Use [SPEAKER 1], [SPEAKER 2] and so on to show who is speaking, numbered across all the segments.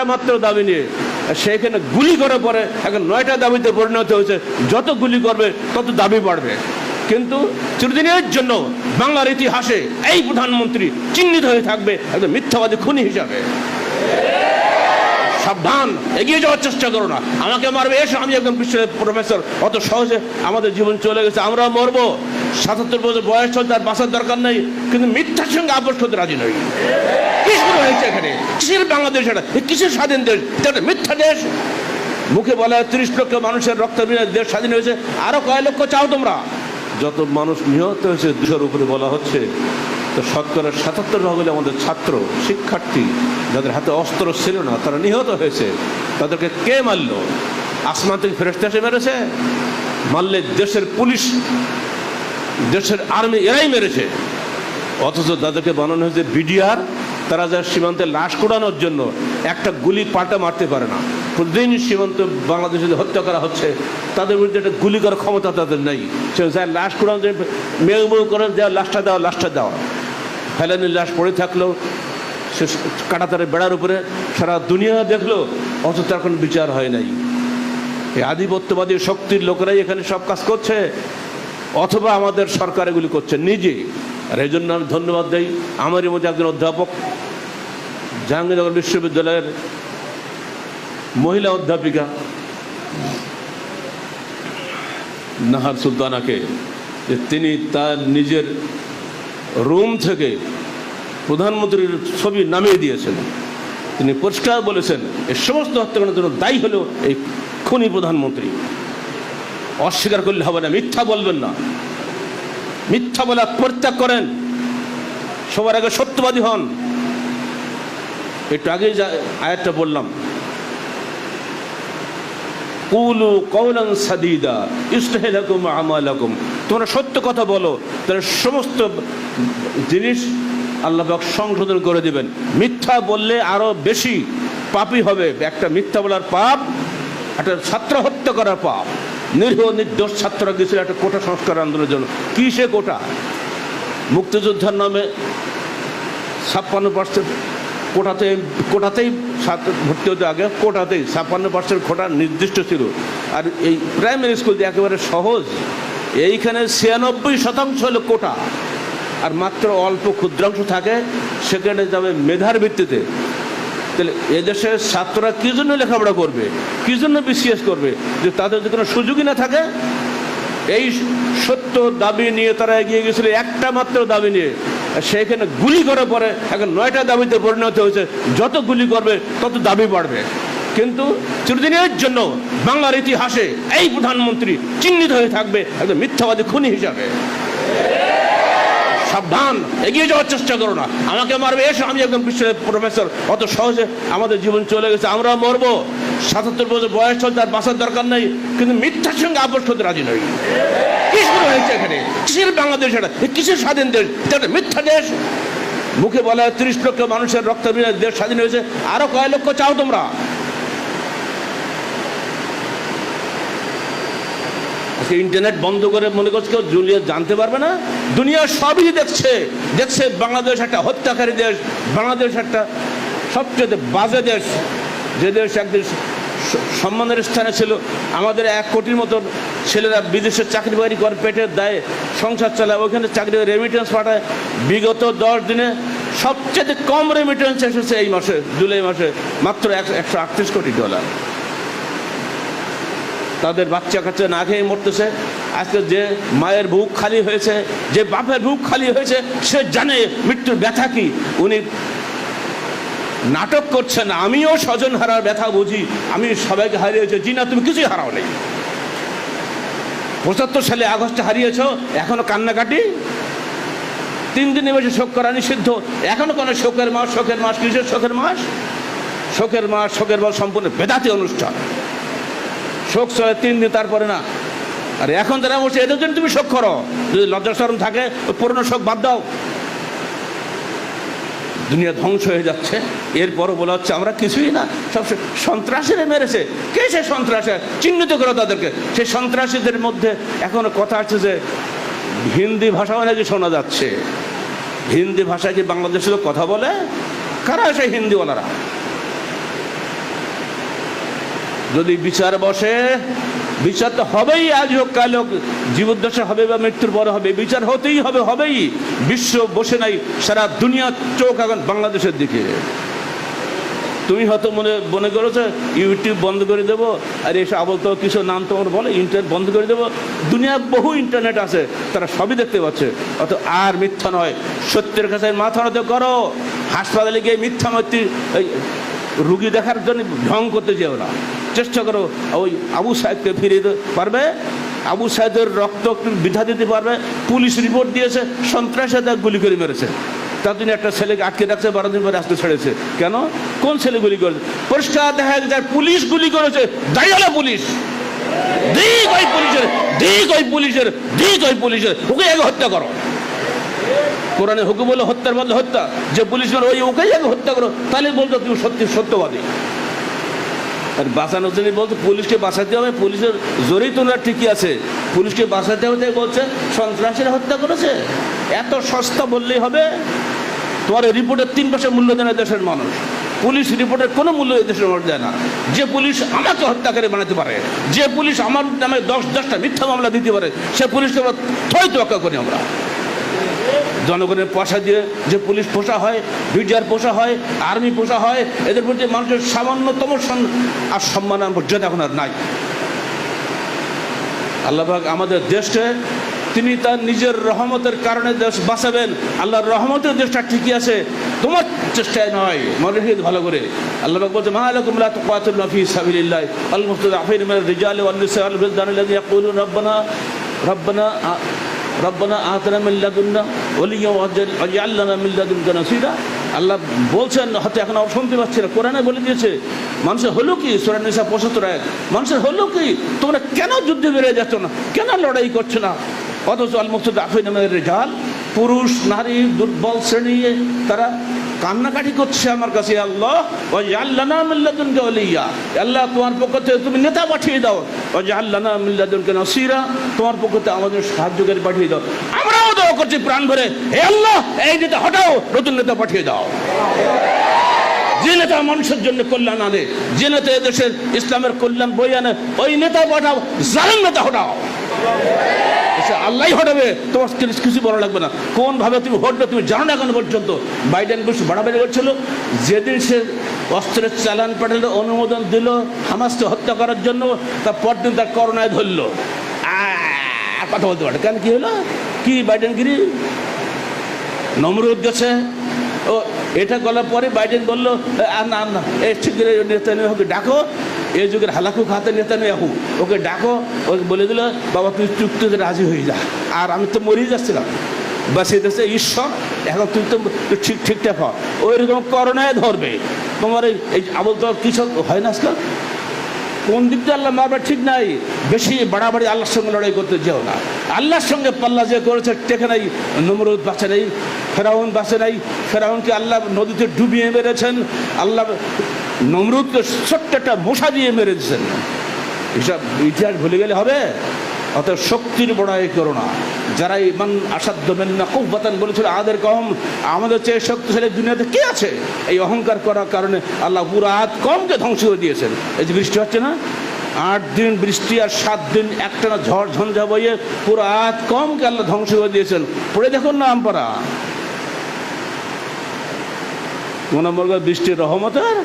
[SPEAKER 1] একটা মাত্র দাবি নিয়ে সেখানে গুলি করার পরে এখন নয়টা দাবিতে পরিণত হয়েছে। যত গুলি করবে, তত দাবি বাড়বে। কিন্তু চিরদিনের জন্য বাংলার ইতিহাসে এই প্রধানমন্ত্রী চিহ্নিত হয়ে থাকবে একদম মিথ্যাবাদী খুনি হিসাবে। সাবধান, এগিয়ে যাওয়ার চেষ্টা করো না। আমাকে মারবে, এসে, আমি একদম বিশ্বের প্রফেসর অত সহজে আমাদের জীবন চলে গেছে, আমরা মরবো। সাতাত্তর বছর বয়স চলতে আর বাঁচার দরকার নেই। কিন্তু মিথ্যার সঙ্গে আপোষ করতে রাজি নই। বাংলাদেশ এটা? কিসের স্বাধীন দেশ? মিথ্যা দেশ। মুখে বলা হয় তিরিশ লক্ষ মানুষের রক্ত বিনিময়ে দেশ স্বাধীন হয়েছে। আরও কয় লক্ষ চাও তোমরা? যত মানুষ নিহত হয়েছে, দুশোর উপরে বলা হচ্ছে, তো শতকরা সাতাত্তর ভাগ আমাদের ছাত্র, শিক্ষার্থী, যাদের হাতে অস্ত্র ছিল না, তারা নিহত হয়েছে। তাদেরকে কে মারলো? আসমান থেকে ফেরস্তে এসে মেরেছে? মারলে দেশের পুলিশ, দেশের আর্মি, এরাই মেরেছে। অথচ তাদেরকে বানানো হয়েছে বিডিআর তারা যা সীমান্তে লাশ কোড়ানোর জন্য একটা গুলি পাল্টা মারতে পারে না। প্রতিদিন সীমান্ত বাংলাদেশে হত্যা করা হচ্ছে, তাদের বিরুদ্ধে একটা গুলি করার ক্ষমতা তাদের নেই। সে যা লাশ কোড়ানো মেয়ে মেয়ে করে দেওয়া লাশটা দেওয়া লাশটা দেওয়া ফেলানির লাশ পড়ে থাকল, সে কাটাতারে বেড়ার উপরে সারা দুনিয়া দেখল, অথচ তার কোনো বিচার হয় নাই। এই আধিপত্যবাদী শক্তির লোকেরাই এখানে সব কাজ করছে, অথবা আমাদের সরকার এগুলি করছে নিজে। আর এই জন্য আমি ধন্যবাদ দেই আমারই মধ্যে একজন অধ্যাপক, জাহাঙ্গীরনগর বিশ্ববিদ্যালয়ের মহিলা অধ্যাপিকা, নাহার সুলতানাকে, যে তিনি তার নিজের রুম থেকে প্রধানমন্ত্রীর ছবি নামিয়ে দিয়েছেন। তিনি পরিষ্কার বলেছেন এই সমস্ত হত্যাকাণ্ডের জন্য দায়ী হলো এই খুনি প্রধানমন্ত্রী। অস্বীকার করলে হবে না, মিথ্যা বলবেন না। মিথ্যা বলা পরিত্যাগ করেন। সবার আগে সত্যবাদী হন। একটু আগে আয়াতটা বললাম। কুলু কৌলান সাদিদা, ইস্তাহিলাকুম আমালাকুম। তোমরা সত্য কথা বলো, তাহলে সমস্ত জিনিস আল্লাহ পাক সংশোধন করে দিবেন। মিথ্যা বললে আরও বেশি পাপই হবে। একটা মিথ্যা বলার পাপ, একটা ছাত্র হত্যা করার পাপ। নিরীহ নির্দোষ ছাত্ররা গেছিল একটা কোটা সংস্কার আন্দোলনের জন্য। কি সে কোটা? মুক্তিযোদ্ধার নামে ছাপ্পান্ন পার্সেন্ট কোটাতে কোটাতেই ভর্তি হতে আগে কোটাতেই ছাপ্পান্ন পার্সেন্ট কোটা নির্দিষ্ট ছিল। আর এই প্রাইমারি স্কুল যে একেবারে সহজ। এইখানে ছিয়ানব্বই শতাংশ হলো কোটা। আর মাত্র অল্প ক্ষুদ্রাংশ থাকে, সেখানে যাবে মেধার ভিত্তিতে। তাহলে এদেশের ছাত্ররা কী জন্য লেখাপড়া করবে? কী জন্য বিসিএস করবে? যে তাদের যদি কোনো সুযোগই না থাকে, এই সত্য দাবি নিয়ে তারা এগিয়ে গেছিল, একটা মাত্র দাবি নিয়ে। সেখানে গুলি করার পরে এখন নয়টা দাবিতে পরিণত হয়েছে। যত গুলি করবে, তত দাবি বাড়বে। কিন্তু চিরদিনের জন্য বাংলার ইতিহাসে এই প্রধানমন্ত্রী চিহ্নিত হয়ে থাকবে একদম মিথ্যাবাদী খুনি হিসাবে। সাবধান, এগিয়ে যাওয়ার চেষ্টা করো না। আমাকে মারবে, এসো, আমি একদম বিশ্বের প্রফেসর। অত সহজে আমাদের জীবন চলে গেছে, আমরা মরবো। সাতাত্তর বছর বয়স চলতে তার বাঁচার দরকার নেই, কিন্তু মিথ্যার সঙ্গে আপোষ করতে রাজি নই। কি শুরু হয়েছে এখানে? কিসের বাংলাদেশ এটা? কিসের স্বাধীন দেশ? এটা মিথ্যা দেশ। মুখে বলা হয় তিরিশ লক্ষ মানুষের রক্ত বিনিময়ে দেশ স্বাধীন হয়েছে। আরও কয় লক্ষ চাও তোমরা? আজকে ইন্টারনেট বন্ধ করে মনে করছে কেউ দুনিয়া জানতে পারবে না। দুনিয়া সবই দেখছে দেখছে বাংলাদেশ একটা হত্যাকারী দেশ, বাংলাদেশ একটা সবচেয়ে বাজে দেশ, যে দেশ একদিন সম্মানের স্থানে ছিল। আমাদের এক কোটির মতন ছেলেরা বিদেশে চাকরি বাকরি করে, পেটের দায়ে সংসার চালায়, ওইখানে চাকরি রেমিটেন্স পাঠায়। বিগত দশ দিনে সবচেয়ে কম রেমিটেন্স এসেছে এই মাসে, জুলাই মাসে, মাত্র একশো আটত্রিশ কোটি ডলার তাদের বাচ্চা কাচ্চা না খেয়ে মরতেছে। আজকে যে মায়ের বুক খালি হয়েছে, যে বাপের বুক খালি হয়েছে, সে জানে মৃত্যুর ব্যথা কি। উনি নাটক করছেন, আমিও স্বজন হারার ব্যথা বুঝি, আমি সবাইকে হারিয়েছি। জি না তুমি কিছুই হারাও নেই। পঁচাত্তর সালে আগস্টে হারিয়েছ, এখনও কান্নাকাটি? তিন দিনে বেশি শোক করা নিষিদ্ধ। এখনও কোনো শোকের মাস শোকের মাস, কিসের শোকের মাস? শোকের মাস শোকের মাস সম্পূর্ণ বেদাতি অনুষ্ঠান। শোক সহে তিন দিন তারপরে না। আর এখন যারা বলছে এদের জন্য তুমি শোক করো। যদি লজ্জা শরম থাকে ওই পুরনো শোক বাদ দাও। দুনিয়া ধ্বংস হয়ে যাচ্ছে। এরপরও বলা হচ্ছে, আমরা কিছুই না, সব সন্ত্রাসীরা মেরেছে। কে সে সন্ত্রাসী? চিহ্নিত করো তাদেরকে। সেই সন্ত্রাসীদের মধ্যে এখনও কথা আছে যে, হিন্দি ভাষাও নাকি শোনা যাচ্ছে। হিন্দি ভাষায় কি বাংলাদেশের কথা বলে? কারা সেই হিন্দিওয়ালারা? যদি বিচার বসে, বিচার তো হবেই আজ হোক কাল হোক জীবদ্দশা হবে বা মৃত্যুর পরে হবে, বিচার হতেই হবে, হবেই। বিশ্ব বসে নাই, সারা দুনিয়ার চোখ এখন বাংলাদেশের দিকে। তুমি হয়তো মনে মনে করেছ, ইউটিউব বন্ধ করে দেবো, আর এসে আবল তো কিছু নাম তোমার বলে, ইন্টারনেট বন্ধ করে দেবো। দুনিয়ার বহু ইন্টারনেট আছে, তারা সবই দেখতে পাচ্ছে। অত আর মিথ্যা নয়, সত্যের কাছে মাথা নত করো। হাসপাতালে গিয়ে মিথ্যা মূর্তি রুগী দেখার জন্য ঢং করতে যেও না। চেষ্টা করো, ওই আবু সাহেবকে ফিরিয়ে পারবে। আবু সাহেদের রক্ত বিধা দিতে পারবে। পুলিশ রিপোর্ট দিয়েছে সন্ত্রাসে তার গুলি করে মেরেছে। তার জন্য একটা ছেলেকে আটকে রাখছে, বারো দিন পরে আজকে ছেড়েছে। কেন? কোন ছেলে গুলি করেছে? পরিষ্কার দেখা যায় পুলিশ গুলি করেছে হলো পুলিশ। দিক ওই পুলিশের, দিক ওই পুলিশের, দিক ওই পুলিশের। ওকে আগে হত্যা করো। কোরআনে হুকুম বলে হত্যার বদলে হত্যা। যে পুলিশ ওই ওকেই আগে হত্যা করো। তাহলে বলতো তুমি সত্যি সত্যবাদী। আর বাঁচানোর জন্য বলছে, পুলিশকে বাঁচাতে হবে, পুলিশের জোরেই তোমরা ঠিকই আছে। পুলিশকে বাঁচাতে হবে তাই বলছে, সন্ত্রাসীরা হত্যা করেছে। এত সস্তা বললেই হবে। তোমার রিপোর্টের তিন পাশে মূল্য দেয় না দেশের মানুষ। পুলিশ রিপোর্টের কোনো মূল্য দেশের মানুষ দেয় না। যে পুলিশ আমাকে হত্যাকারী বানাতে পারে, যে পুলিশ আমার নামে দশ দশটা মিথ্যা মামলা দিতে পারে, সে পুলিশকে থই তোয়াক্কা করি আমরা। জনগণের পয়সা দিয়ে যে পুলিশ পোষা হয়, বিডিআর পোষা হয়, আর্মি পোষা হয়, এদের প্রতি মানুষের সামান্যতম আর সম্মান আর মর্যাদা এখন আর নাই। আল্লাহবাক আমাদের দেশকে, তিনি তার নিজের রহমতের কারণে দেশ বাঁচাবেন। আল্লাহর রহমতের দেশটা ঠিকই আছে, তোমার চেষ্টায় নয়। মনে রেখে ভালো করে। আল্লাহবাক বলছে, মা আলাকুম লা তুকাতিলুনা ফি আল মুস্তাযআফিন মিনার রিজালি ওয়ান নিসা ওয়াল বিলদান আল্লাযী ইয়াকুলুন রব্বানা রব্বানা, আ- রব্বানা আতনা ওয়াজআল লানা মিন লাদুনকা নাসীরা। আল্লাহ বলছেন হয়তো এখন আর শুনতে পাচ্ছি না। কোরআনে বলে দিয়েছে, মানুষের হলো কি? সুরান নিসা পঁচাত্তর এক মানুষের হলো কি? তোমরা কেন যুদ্ধে বেড়ে যাচ্ছ না? কেন লড়াই করছ না? অথচ আল মুক্ত আফিন পুরুষ, নারী, দুর্বল শ্রেণি তারা কান্নাকাটি করছে আমার কাছে আল্লাহ। ওই আল্লানা মিল্লাদুনকে ওলিয়া। আল্লাহ, তোমার পক্ষ থেকে তুমি নেতা পাঠিয়ে দাও। ওই আল্লানা মিল্লাদুনকে নসিরা, তোমার পক্ষ থেকে আমাদের সাহায্যকারী পাঠিয়ে দাও। আমরাও দোয়া করছি প্রাণ ভরে, হে আল্লাহ, এই নেতা হটাও, নতুন নেতা পাঠিয়ে দাও। যে নেতা মানুষের জন্য কল্যাণ আনে, যে নেতা এদেশের ইসলামের কল্যাণ বই আনে, ওই নেতা পাঠাও, জালেম নেতা হটাও। সে আল্লাহ হটাবে তোমার কিছু- কিছু বলা লাগবে না। কোন ভাবে তুমি হটবে, তুমি জানো না এখন পর্যন্ত। বাইডেন বুশ বাড়াবাড়ি করছিল। যেদিন সে অস্ত্রের চালান পাঠালো, অনুমোদন দিল, হামাসকে হত্যা করার জন্য তার পরদিন তার করোনায় ধরলো। কথা বলতে পারে। কেন কি হলো? কি বাইডেনগিরি? নমরুদ গেছে। ও, এটা করার পরে বাইডেন বলল না না। ঠিক নেতানিয়াহুকে ডাকো। এই যুগের হালাকু খাতে নেতানিয়াহু, ওকে ডাকো ওকে বলে দিল, বাবা, তুই চুক্তিতে রাজি হয়ে যা। আর আমি তো মরেই যাচ্ছিলাম। বা সে দেশে ঈশ্বর, এখন তুই তো ঠিক, ঠিকঠাক হ। ওই রকম করোনায় ধরবে। তোমার এই আবল তো কিছু হয় না আজকাল? কোন দিক দিয়ে আল্লাহ মারবে ঠিক নাই। বেশি বাড়াবাড়ি আল্লাহর সঙ্গে লড়াই করতে যেও না। আল্লাহর সঙ্গে পাল্লা যে করেছে, টেকে নাই, নমরুদ বাঁচে নেই, ফেরাউন বাঁচে নাই। ফেরাউনকে আল্লাহ নদীতে ডুবিয়ে মেরেছেন। আল্লাহ নমরুদকে ছোট্ট একটা মশা দিয়ে মেরে মেরেছেন এসব ইতিহাস ভুলে গেলে হবে। অত শক্তির বড়াই করো না। যারা ইমান আসাধ্য মেন না খুব বাতান বলেছিল আমাদের কম, আমাদের চেয়ে শক্তিশালী দুনিয়াতে কে আছে? এই অহংকার করার কারণে আল্লাহ পুরো আদ কমকে ধ্বংস করে দিয়েছেন। এই যে বৃষ্টি হচ্ছে না? আট দিন বৃষ্টি আর সাত দিন একটানা ঝড়, ঝঞ্ঝা বইয়ে পুরো আদ কমকে আল্লাহ ধ্বংস করে দিয়েছেন। পড়ে দেখুন না আমপারা কোন নম্বর বৃষ্টির রহমতের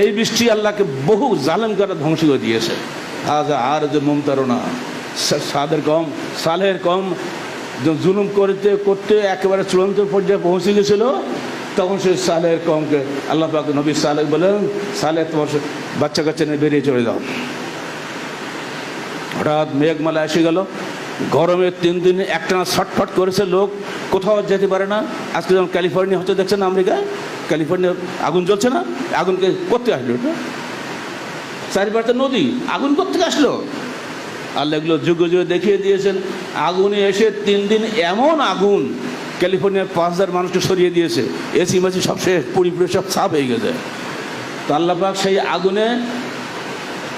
[SPEAKER 1] এই বৃষ্টি আল্লাহকে বহু জালেম করে ধ্বংস করে দিয়েছে। আজ আর যে মমতারণা সাদের কম সালের কম জুলুম করতে করতে একেবারে চূড়ান্ত পর্যায়ে পৌঁছে গেছিল তখন সে সালের কমকে আল্লাহ পাক নবী সালেহ বলেন সালে তোমার বাচ্চা কাচ্চা নিয়ে বেরিয়ে চলে যাও। হঠাৎ মেঘমালা এসে গেল। গরমে তিন দিন একটানা ছটফট করেছে লোক। কোথাও যেতে পারে না। আজকে যেমন ক্যালিফোর্নিয়া হচ্ছে, দেখছেন আমেরিকায়? ক্যালিফোর্নিয়া আগুন জ্বলছে না? আগুনকে করতে আসলো চারিপাশে নদী, আগুন করতে আসলো? আল্লাহ এগুলো যুগে যুগে দেখিয়ে দিয়েছেন। আগুনে এসে তিন দিন এমন আগুন ক্যালিফোর্নিয়ার পাঁচ হাজার মানুষকে সরিয়ে দিয়েছে। এসি মাসি সব শেষ, পুরি পুরি সব সাফ হয়ে গেছে। তো আল্লাহ পাক সেই আগুনে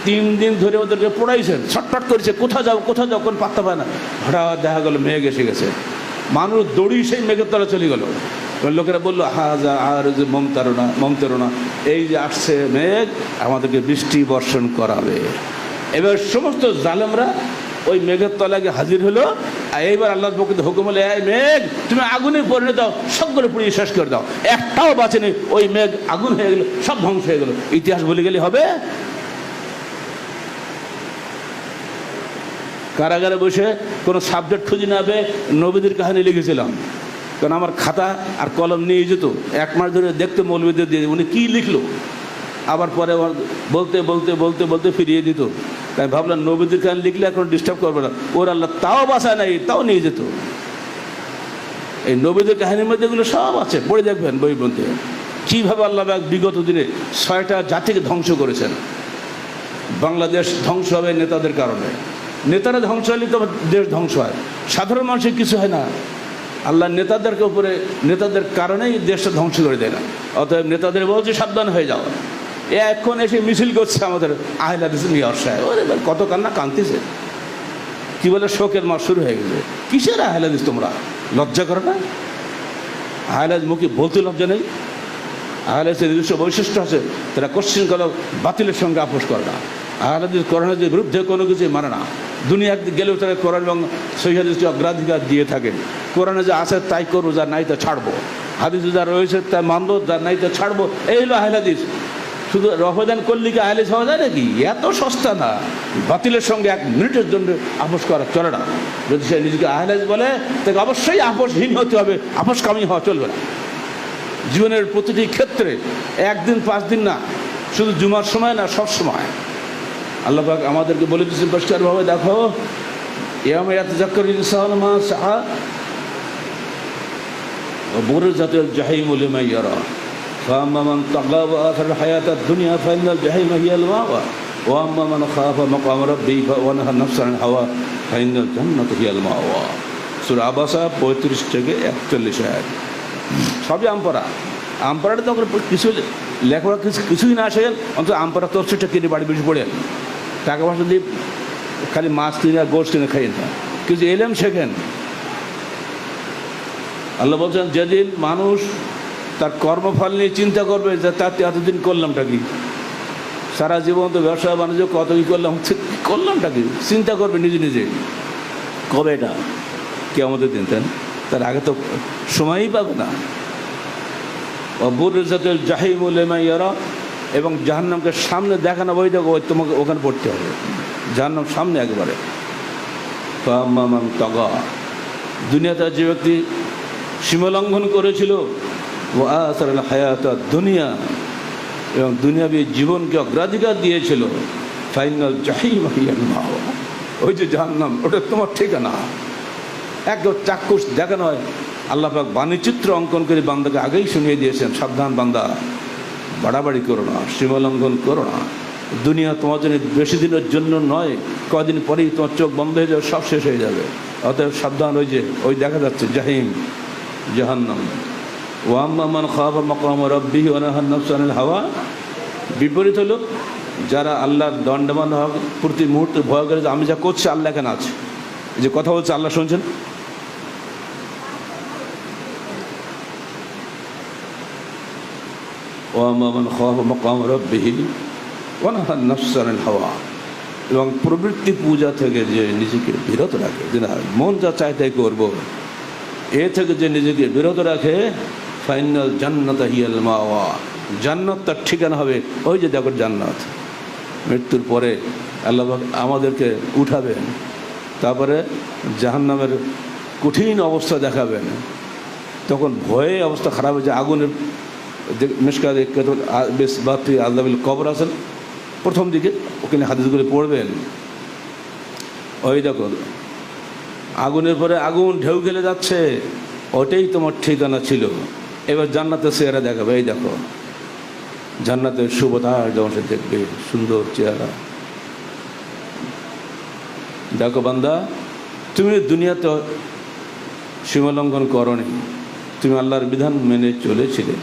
[SPEAKER 1] তিন দিন ধরে ওদেরকে পড়াইছেন। ছটফট করেছে, কোথাও যাও কোথাও যাও, কোন পাত্তা পায় না। হঠাৎ দেখা গেল, মেঘ এসে গেছে। মানুষ দড়ি সেই মেঘের তলা চলে গেল।
[SPEAKER 2] লোকেরা বলল, হাজা আর যে মমতারণা মমতারণা, এই যে আসছে মেঘ, আমাদেরকে বৃষ্টি বর্ষণ করাবে। এবার সমস্ত জালেমরা ওই মেঘের গিয়ে হাজির হলো, আর এইবার আল্লাহর পক্ষে হুকুম হলে, এই মেঘ, তুমি আগুনে পরিণত দাও সবগুলো পুড়িয়ে শেষ করে দাও। একটাও বাঁচেনি, ওই মেঘ আগুন হয়ে গেল, সব ধ্বংস হয়ে গেল। ইতিহাস বলে গেলে হবে? কারাগারে বসে কোনো সাবজেক্ট খুঁজে না পেয়ে নবীদের কাহিনী লিখেছিলাম। কারণ আমার খাতা আর কলম নিয়ে যেত এক মাস ধরে দেখতে মৌলবীদের দিয়ে, উনি কী লিখলো? আবার পরে বলতে বলতে বলতে বলতে ফিরিয়ে দিত। তাই ভাবলাম, নবীদের কাহিনী লিখলে এখন ডিস্টার্ব করবে না। ওর আল্লাহ তাও বাসায় নাই, তাও নিয়ে যেত। এই নবীদের কাহিনীর মধ্যে এগুলো সব আছে, পড়ে দেখবেন বই বলতে। কীভাবে আল্লাহ বিগত দিনে ছয়টা জাতিকে ধ্বংস করেছেন। বাংলাদেশ ধ্বংস হবে নেতাদের কারণে। নেতারা ধ্বংস হলে তো দেশ ধ্বংস হয়। সাধারণ মানুষের কিছু হয় না। আল্লাহ নেতাদেরকে উপরে, নেতাদের কারণেই দেশটা ধ্বংস করে দেয় না। অতএব নেতাদের বলছে, সাবধান হয়ে যাও। এখন এসে মিছিল করছে আমাদের আহিলা দিচ্ছে মিয়ার সাহেব। এবার কত কান্না কান্তিছে কি বলে, শোকের মাস শুরু হয়ে গেছে। কিসের আহলাদিস তোমরা? লজ্জা করো না? আহলাদ মুখে বলতে লজ্জা নেই? আহলাদের নিজস্ব বৈশিষ্ট্য আছে, তারা কোশ্চিন করো, বাতিলের সঙ্গে আপোষ করে না। আহলাদিস করোনাদের বিরুদ্ধে কোনো কিছুই মানে না। দুনিয়া গেলেও তারা কোরআন এবং সহিহাদিসকে অগ্রাধিকার দিয়ে থাকেন। কোরআনে যা আছে তাই করব যা নাই তা ছাড়বো। হাদিসে যা রয়েছে তা মানবো যা নাই তা ছাড়বো, এই হলো আহলাদিস শুধু রহদান করলে কি আহলেস হওয়া যায় নাকি? এত সস্তা না। বাতিলের সঙ্গে এক মিনিটের জন্য আপোষ করা চলে না। যদি সে নিজেকে আহলেস বলে, তাকে অবশ্যই আপোষহীন হতে হবে। আপোষকামী হওয়া চলবে না। জীবনের প্রতিটি ক্ষেত্রে একদিন পাঁচ দিন না। শুধু জুমার সময় না, সব সময়। আল্লাহ পাক আমাদেরকে বলে দিচ্ছেন পরিষ্কারভাবে দেখো ইয়াম ইয়াত জাক্কর ইনসান মা সাহা وبرزت الجحيم لمن يرى فأما من طغى وآثر الحياة الدنيا فإن الجحيم هي المأوى وأما من خاف مقام ربه ونهى النفس عن الهوى فإن الجنة هي المأوى সুর আবাসা পঁয়ত্রিশ থেকে একচল্লিশ আয়াত সবই আমপারা আমপারাটা তো ওখানে কিছু লেখাপড়া কিছু কিছুই না আসে অন্তত আমপারা তরসিটা কিনে বাড়ি বেশি পড়েন টাকা পয়সা দিয়ে খালি মাছ কিনে আর গোস কিনে খাইয়ে না কিছু এলেম শেখেন। আল্লাহ বলছেন, যেদিন মানুষ তার কর্মফল নিয়ে চিন্তা করবে যে তার এতদিন করলামটা কি? সারা জীবন তো ব্যবসা, বাণিজ্য, কত কি করলাম করলামটা কি? চিন্তা করবে নিজে নিজে। কবে এটা? কে আমাদের দিন, তাই না? তার আগে তো সময়ই পাবে না। রেজাতের জাহিমুল ইয়ারা এবং জাহান্নামকে সামনে দেখানো বই দেখো ওই তোমাকে ওখানে পড়তে হবে। জাহান্নাম সামনে একবারে। ফাম্মামান তগা। দুনিয়াতে যে ব্যক্তি সীমালঙ্ঘন করেছিল ও আসার হায়াত দুনিয়া এবং দুনিয়াবী জীবনকে অগ্রাধিকার দিয়েছিল, ফাইনাল মাওয়া। ওই যে জাহান্নাম, ওটা তোমার ঠিকানা। একদম চাক্ষুষ দেখানো হয়। আল্লাহ পাক বাণীচিত্র অঙ্কন করে বান্দাকে আগেই শুনিয়ে দিয়েছেন, সাবধান বান্দা। বাড়াবাড়ি করো না সীমালঙ্ঘন করো না। দুনিয়া তোমার জন্য বেশি দিনের জন্য নয়, কদিন পরেই তোমার চোখ বন্ধ হয়ে যাবে, সব শেষ হয়ে যাবে। অতএব সাবধান, ওই যে, ওই দেখা যাচ্ছে, জাহিম, জাহান্নাম। ওয়াম্মা মান খাওয়া মকাম রব্বিহি ওনাহান হাওয়া। বিপরীত হলো, যারা আল্লাহর দণ্ডমান হওয়া প্রতি মুহূর্তে ভয় করে যে, আমি যা করছি, আল্লাহ কেন আছে। যে কথা বলছে, আল্লাহ শুনছেন? ওয়াম্মা মান হাওয়া এবং প্রবৃত্তি পূজা থেকে যে নিজেকে বিরত রাখে, যে না, মন যা চাই তাই করব। এ থেকে যে নিজেকে বিরত রাখে, ফাইনাল জান্নাত হিয়াল মাওয়া। জান্নাত তার ঠিকানা হবে ওই যে দেখো জান্নাত। মৃত্যুর পরে আল্লাহ আমাদেরকে উঠাবেন, তারপরে জাহান্নামের কঠিন অবস্থা দেখাবেন। তখন ভয়ে অবস্থা খারাপ হয়েছে আগুনের মিসকা বেশ বাতি আল্লাহ কবর আছেন, প্রথম দিকে ওখানে হাদিসগুলো পড়বেন। ওই দেখো, আগুনের পরে আগুন ঢেউ গেলে যাচ্ছে, ওটাই তোমার ঠিকানা ছিল। এবার জান্নাতের চেহারা দেখাবে, এই দেখো। জান্নাতের শুভতার যেমন সে দেখবে, সুন্দর চেহারা। দেখো বান্দা, তুমি দুনিয়াতে সীমালঙ্ঘন করনি, তুমি আল্লাহর বিধান মেনে চলেছিলে।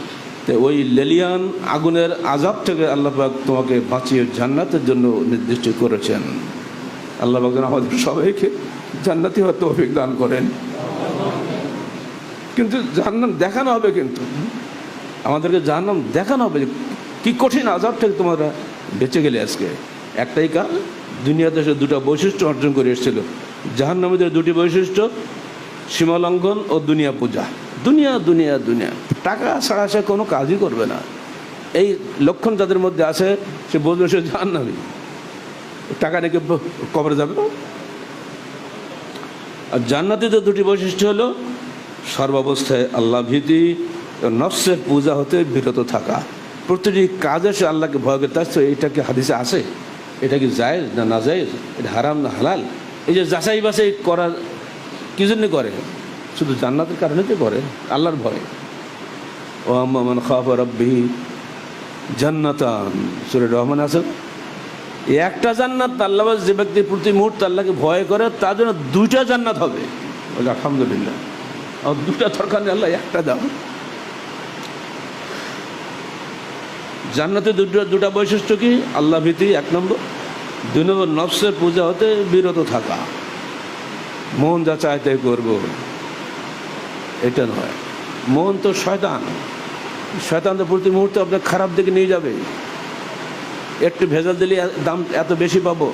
[SPEAKER 2] তো ওই লেলিয়ান আগুনের আজাব থেকে আল্লাহ পাক তোমাকে বাঁচিয়ে জান্নাতের জন্য নির্দিষ্ট করেছেন। আল্লাহ পাক যেন আমাদের সবাইকে জান্নাতি হওয়ার তৌফিক দান করেন। কিন্তু জাহান্নাম দেখানো হবে কিন্তু। আমাদেরকে জাহান্নাম দেখানো হবে কি কঠিন আজাব থেকে তোমরা বেঁচে গেলে আজকে। একটাই কাল, দুনিয়াতে সে দুটো বৈশিষ্ট্য অর্জন করে এসেছিল। জাহান্নামীদের দুটি বৈশিষ্ট্য সীমালঙ্ঘন ও দুনিয়া পূজা। দুনিয়া দুনিয়া দুনিয়া। টাকা ছাড়া সে কোনো কাজই করবে না। এই লক্ষণ যাদের মধ্যে আছে, সে বলবে সে জাহান্নামী। টাকা নাকি কবরে যাবে না। আর জান্নাতিদের দুটি বৈশিষ্ট্য হলো, সর্বাবস্থায় আল্লাহ ভীতি নফসের পূজা হতে বিরত থাকা। প্রতিটি কাজে সে আল্লাহকে ভয় করে। তার তো এইটা কি হাদিসে আসে এটা কি জায়েজ না না জায়েজ? এটা হারাম না হালাল? এই যে যাচাই বাছাই করা কি জন্য করে? শুধু জান্নাতের কারণে তো করে, আল্লাহর ভয়। ও আম্মান খাফ রব্বি জান্নাতান। সুরে রহমান আছে। একটা জান্নাত আল্লাহ যে ব্যক্তির প্রতি মুহূর্তে আল্লাহকে ভয় করে, তার জন্য দুইটা জান্নাত হবে। বলে আলহামদুলিল্লাহ। আর দুটা দরকার নেই, আল্লাহ একটা দাও। জান্নাতে দুটো, দুটা বৈশিষ্ট্য কি? আল্লাহ ভীতি এক নম্বর। দুই নম্বর, নফসের পূজা হতে বিরত থাকা। মন যা চায় তাই করব, এটা নয়। মন তো শয়তান। শয়তান তো প্রতি মুহূর্তে আপনার খারাপ দিকে নিয়ে যাবে। একটু ভেজাল দিলে দাম এত বেশি পাবো।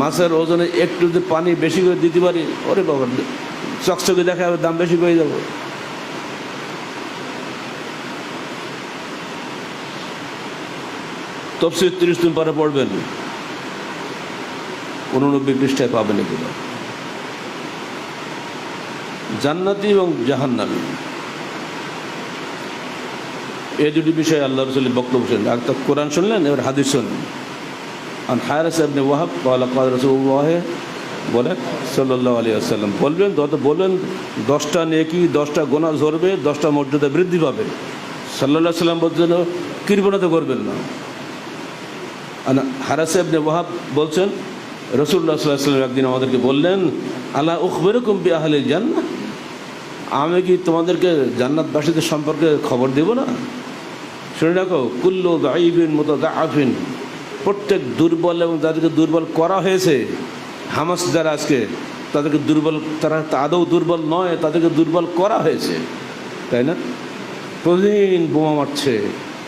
[SPEAKER 2] মাছের ওজনে একটু যদি পানি বেশি করে দিতে পারি, ওরে বাবা, চকচকে দেখা যাবে, দাম বেশি পেয়ে যাব তফসির তিরিশ দিন পরে পড়বেন। উননব্বই পৃষ্ঠায় পাবেন এগুলো। জান্নাতি এবং জাহান্নামী। এ দুটি বিষয়ে আল্লাহ রসুলের বক্তব্য শুনলেন আর তো কোরআন শুনলেন, এবার হাদিস শুনলেন। আর হায়ার সাহেব ওয়াহাব কাদ রসুল্লাহে বলেন সাল্লাহ আলী আসাল্লাম বলবেন তত বলবেন, দশটা নেকি, দশটা গোনা ঝরবে, দশটা মর্যাদা বৃদ্ধি পাবে। সাল্লাহ সাল্লাম বলছেন, কৃপণতা করবেন না। হারাস সাহেব ওয়াহাব বলছেন রসুল্লাহ সাল্লাহ সাল্লাম একদিন আমাদেরকে বললেন আল্লাহ উখবেরকম বি আহলে জান্নাত আমি কি তোমাদেরকে জান্নাতবাসীদের সম্পর্কে খবর দেব না? শুনে রাখো, কুল্লু দাইবিন মতো দাফিন প্রত্যেক দুর্বল এবং যাদেরকে দুর্বল করা হয়েছে, হামাস যারা আজকে, তাদেরকে দুর্বল, তারা আদৌ দুর্বল নয়, তাদেরকে দুর্বল করা হয়েছে, তাই না? প্রতিদিন বোমা মারছে,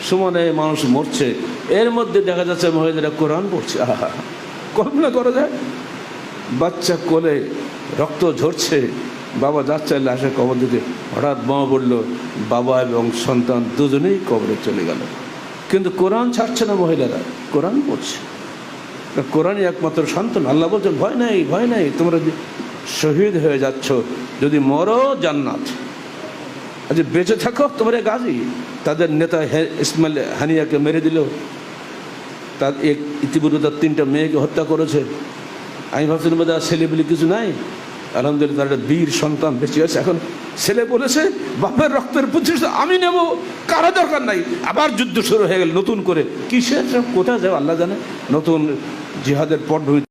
[SPEAKER 2] সমানে মানুষ মরছে, এর মধ্যে দেখা যাচ্ছে মহিলারা কোরআন পড়ছে, আহা, কল্পনা করা যায়? বাচ্চা কোলে রক্ত ঝরছে বাবা যাচ্ছে লাশে কবর দিতে। হঠাৎ বোমা পড়ল বাবা এবং সন্তান দুজনেই কবরে চলে গেল। কিন্তু কোরআন ছাড়ছে না মহিলারা, কোরআন পড়ছে। তা কোরআনই একমাত্র সন্তান। আল্লাহ বলছেন, ভয় নাই ভয় নাই, তোমরা শহীদ হয়ে যাচ্ছ, যদি মরো জান্নাত। আজ বেঁচে থাকো, তোমরা গাজী। তাদের নেতা ইসমাইল হানিয়াকে মেরে দিল। তার এক ইতিপূর্বে তার তিনটা মেয়েকে হত্যা করেছে। আমি ভাবছিলাম বোধ ছেলে বলে কিছু নাই। আলহামদুলিল্লাহ, একটা বীর সন্তান বেঁচে আছে। এখন ছেলে বলেছে, বাপের রক্তের প্রতিষ্ঠা আমি নেব। কারও দরকার নাই। আবার যুদ্ধ শুরু হয়ে গেল নতুন করে। কিসের? কোথায় যাও, আল্লাহ জানে। নতুন জিহাদের পটভূমি